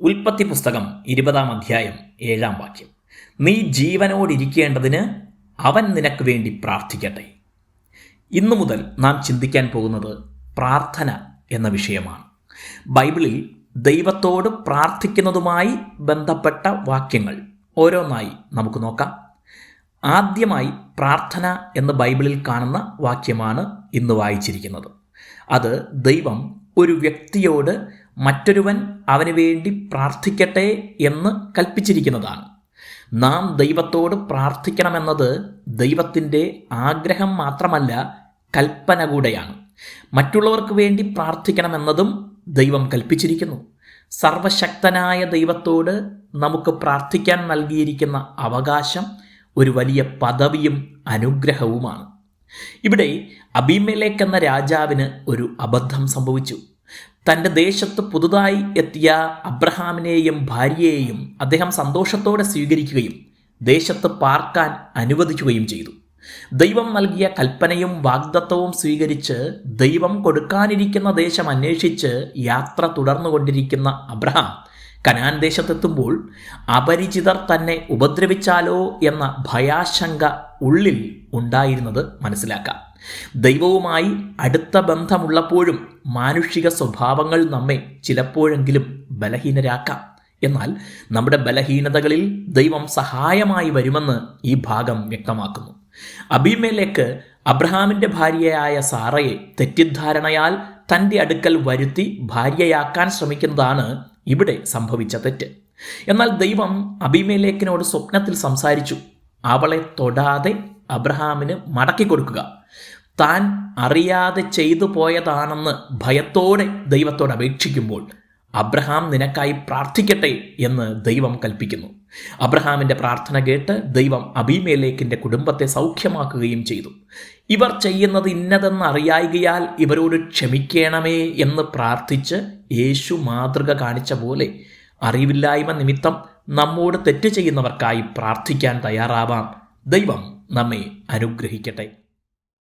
ഉൽപ്പത്തി പുസ്തകം ഇരുപതാം അധ്യായം ഏഴാം വാക്യം. നീ ജീവനോടിരിക്കേണ്ടതിന് അവൻ നിനക്ക് വേണ്ടി പ്രാർത്ഥിക്കട്ടെ. ഇന്നു മുതൽ നാം ചിന്തിക്കാൻ പോകുന്നത് പ്രാർത്ഥന എന്ന വിഷയമാണ്. ബൈബിളിൽ ദൈവത്തോട് പ്രാർത്ഥിക്കുന്നതുമായി ബന്ധപ്പെട്ട വാക്യങ്ങൾ ഓരോന്നായി നമുക്ക് നോക്കാം. ആദ്യമായി പ്രാർത്ഥന എന്ന് ബൈബിളിൽ കാണുന്ന വാക്യമാണ് ഇന്ന് വായിച്ചിരിക്കുന്നത്. അത് ദൈവം ഒരു വ്യക്തിയോട് മറ്റൊരുവൻ അവന് വേണ്ടി പ്രാർത്ഥിക്കട്ടെ എന്ന് കൽപ്പിച്ചിരിക്കുന്നതാണ്. നാം ദൈവത്തോട് പ്രാർത്ഥിക്കണമെന്നത് ദൈവത്തിന്റെ ആഗ്രഹം മാത്രമല്ല കൽപ്പന കൂടെയാണ്. മറ്റുള്ളവർക്ക് വേണ്ടി പ്രാർത്ഥിക്കണമെന്നതും ദൈവം കൽപ്പിച്ചിരിക്കുന്നു. സർവശക്തനായ ദൈവത്തോട് നമുക്ക് പ്രാർത്ഥിക്കാൻ നൽകിയിരിക്കുന്ന അവകാശം ഒരു വലിയ പദവിയും അനുഗ്രഹവുമാണ്. ഇവിടെ അബീമേലേക്ക് എന്ന രാജാവിന് ഒരു അബദ്ധം സംഭവിച്ചു. തന്റെ ദേശത്ത് പുതുതായി എത്തിയ അബ്രഹാമിനെയും ഭാര്യയെയും അദ്ദേഹം സന്തോഷത്തോടെ സ്വീകരിക്കുകയും ദേശത്ത് പാർക്കാൻ അനുവദിക്കുകയും ചെയ്തു. ദൈവം നൽകിയ കൽപ്പനയും വാഗ്ദത്തവും സ്വീകരിച്ച് ദൈവം കൊടുക്കാനിരിക്കുന്ന ദേശം അന്വേഷിച്ച് യാത്ര തുടർന്നുകൊണ്ടിരിക്കുന്ന അബ്രഹാം കനാൻ ദേശത്തെത്തുമ്പോൾ അപരിചിതർ തന്നെ ഉപദ്രവിച്ചാലോ എന്ന ഭയാശങ്ക ഉള്ളിൽ ഉണ്ടായിരുന്നത് മനസ്സിലാക്കാം. ദൈവവുമായി അടുത്ത ബന്ധമുള്ളപ്പോഴും മാനുഷിക സ്വഭാവങ്ങൾ നമ്മെ ചിലപ്പോഴെങ്കിലും ബലഹീനരാക്കാം. എന്നാൽ നമ്മുടെ ബലഹീനതകളിൽ ദൈവം സഹായമായി വരുമെന്ന് ഈ ഭാഗം വ്യക്തമാക്കുന്നു. അബീമേലേക്ക് അബ്രഹാമിന്റെ ഭാര്യയായ സാറയെ തെറ്റിദ്ധാരണയാൽ തന്റെ അടുക്കൽ വരുത്തി ഭാര്യയാക്കാൻ ശ്രമിക്കുന്നതാണ് ഇവിടെ സംഭവിച്ച തെറ്റ്. എന്നാൽ ദൈവം അഭിമേലേക്കിനോട് സ്വപ്നത്തിൽ സംസാരിച്ചു. അവളെ തൊടാതെ അബ്രഹാമിന് മടക്കി കൊടുക്കുക. താൻ അറിയാതെ ചെയ്തു പോയതാണെന്ന് ഭയത്തോടെ ദൈവത്തോട് അപേക്ഷിക്കുമ്പോൾ അബ്രഹാം നിനക്കായി പ്രാർത്ഥിക്കട്ടെ എന്ന് ദൈവം കൽപ്പിക്കുന്നു. അബ്രഹാമിന്റെ പ്രാർത്ഥന കേട്ട് ദൈവം അബീമേലേക്കിന്റെ കുടുംബത്തെ സൗഖ്യമാക്കുകയും ചെയ്തു. ഇവർ ചെയ്യുന്നത് ഇന്നതെന്ന് അറിയായികയാൽ ഇവരോട് ക്ഷമിക്കണമേ എന്ന് പ്രാർത്ഥിച്ച് യേശു മാതൃക കാണിച്ച പോലെ അറിവില്ലായ്മ നിമിത്തം നമ്മോട് തെറ്റ് ചെയ്യുന്നവർക്കായി പ്രാർത്ഥിക്കാൻ തയ്യാറാവാം. ദൈവം നമ്മെ അനുഗ്രഹിക്കട്ടെ.